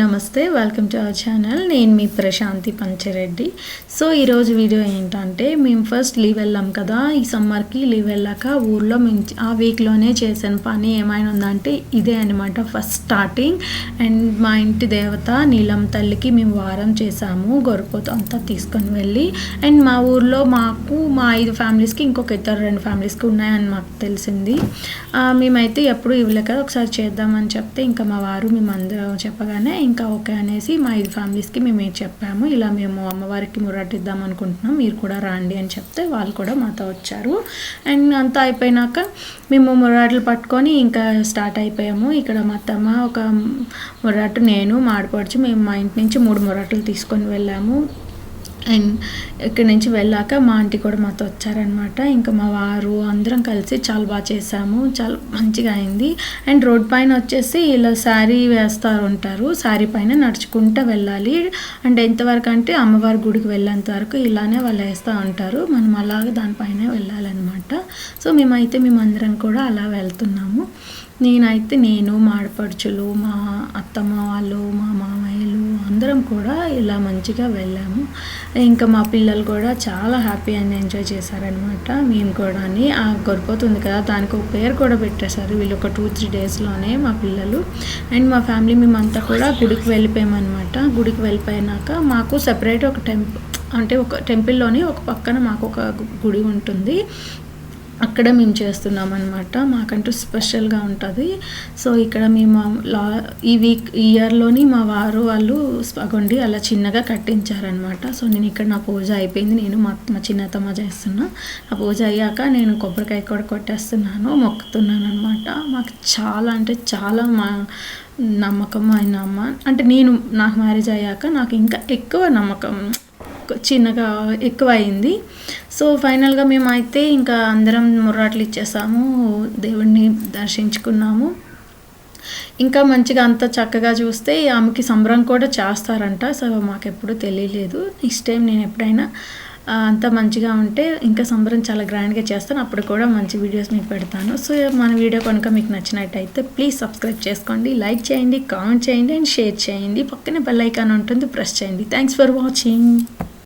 నమస్తే. Welcome to our channel నేను మీ ప్రశాంతి పంచరెడ్డి. సో ఈరోజు వీడియో ఏంటంటే మేము ఫస్ట్ లీవ్ వెళ్ళాం కదా. ఈ సమ్మర్కి లీవ్ వెళ్ళాక ఊర్లో మేము ఆ వీక్లోనే చేసిన పని ఏమైనా ఉందంటే ఇదే అనమాట ఫస్ట్ స్టార్టింగ్ అండ్ మా ఇంటి దేవత నీలం తల్లికి మేము వారం చేసాము గొరపోత అంతా తీసుకొని వెళ్ళి అండ్ మా ఊర్లో మాకు మా ఐదు ఫ్యామిలీస్కి ఇంకొక ఇద్దరు రెండు ఫ్యామిలీస్కి ఉన్నాయని మాకు తెలిసింది. మేమైతే ఎప్పుడు ఇవ్వలేక ఒకసారి చేద్దామని చెప్తే ఇంకా మా వారు మేము అందరం చెప్పగానే ఇంకా ఓకే అనేసి మా ఐదు ఫ్యామిలీస్కి మేము ఏం చెప్పాము. ఇలా మేము అమ్మవారికి మురాటిద్దాం అనుకుంటున్నాం. మీరు కూడా రండి అని చెప్తే వాళ్ళు కూడా మాతో వచ్చారు. అండ్ అంతా అయిపోయినాక మేము మురాటలు పట్టుకొని ఇంకా స్టార్ట్ అయిపోయాము. ఇక్కడ మా అత్తమ్మ ఒక మురాటు నేను మాడిపడిచి మేము మా ఇంటి నుంచి మూడు మురాటలు తీసుకొని వెళ్ళాము. అండ్ ఇక్కడి నుంచి వెళ్ళాక మా ఆంటీ కూడా మాతో వచ్చారనమాట ఇంకా మా వారు అందరం కలిసి చాలా బాగా చేసాము చాలా మంచిగా అయింది. అండ్ రోడ్ పైన వచ్చేసి ఇలా శారీ వేస్తారు ఉంటారు. శారీ పైన నడుచుకుంటూ వెళ్ళాలి. అండ్ ఎంతవరకు అంటే అమ్మవారి గుడికి వెళ్ళేంత వరకు ఇలానే వాళ్ళు వేస్తూ ఉంటారు. మనం అలాగే దానిపైనే వెళ్ళాలన్నమాట. సో మేమైతే మేమందరం కూడా అలా వెళ్తున్నాము. నేనైతే నేను మా ఆడపడుచులు మా అత్తమ్మ వాళ్ళు మా మామయ్యలు అందరం కూడా ఇలా మంచిగా వెళ్ళాము. ఇంకా మా పిల్లలు కూడా చాలా హ్యాపీ అండ్ ఎంజాయ్ చేశారనమాట మేము కూడా ఆ గొరిపోతుంది కదా దానికి ఒక పేరు కూడా పెట్టేశారు. వీళ్ళు ఒక టూ త్రీ డేస్లోనే మా పిల్లలు అండ్ మా ఫ్యామిలీ మేమంతా కూడా గుడికి వెళ్ళిపోయామన్నమాట. గుడికి వెళ్ళిపోయినాక మాకు సెపరేట్ ఒక టెంపుల్ అంటే ఒక టెంపుల్లోనే ఒక పక్కన మాకు ఒక గుడి ఉంటుంది. అక్కడ మేము చేస్తున్నాం అనమాట మాకంటూ స్పెషల్గా ఉంటుంది. సో ఇక్కడ మేము లా ఈ వీక్ ఇయర్లోని మా వారు వాళ్ళు స్పగొండి అలా చిన్నగా కట్టించారనమాట సో నేను ఇక్కడ నా పూజ అయిపోయింది. నేను మా మా చిన్నతమ్మ చేస్తున్నా. ఆ పూజ అయ్యాక నేను కొబ్బరికాయ కూడా కొట్టేస్తున్నాను మొక్కుతున్నాను అనమాట మాకు చాలా అంటే చాలా మా నమ్మకం అయిన అమ్మ అంటే నేను నాకు మ్యారేజ్ అయ్యాక నాకు ఇంకా ఎక్కువ నమ్మకం చిన్నగా ఎక్కువ అయింది సో ఫైనల్గా మేము అయితే ఇంకా అందరం ముర్రాట్లు ఇచ్చేసాము. దేవుడిని దర్శించుకున్నాము. ఇంకా మంచిగా అంత చక్కగా చూస్తే ఆమెకి సంబరం కూడా చేస్తారంట. సో మాకు ఎప్పుడు తెలియలేదు. నెక్స్ట్ టైం నేను ఎప్పుడైనా అంత మంచిగా ఉంటే ఇంకా సంబరం చాలా గ్రాండ్గా చేస్తాను. అప్పుడు కూడా మంచి వీడియోస్ మీకు పెడతాను. సో మన వీడియో కనుక మీకు నచ్చినట్టయితే ప్లీజ్ సబ్స్క్రైబ్ చేసుకోండి. లైక్ చేయండి కామెంట్ చేయండి అండ్ షేర్ చేయండి. పక్కనే బెల్ ఐకాన్ ఉంటుంది ప్రెస్ చేయండి. Thanks for watching.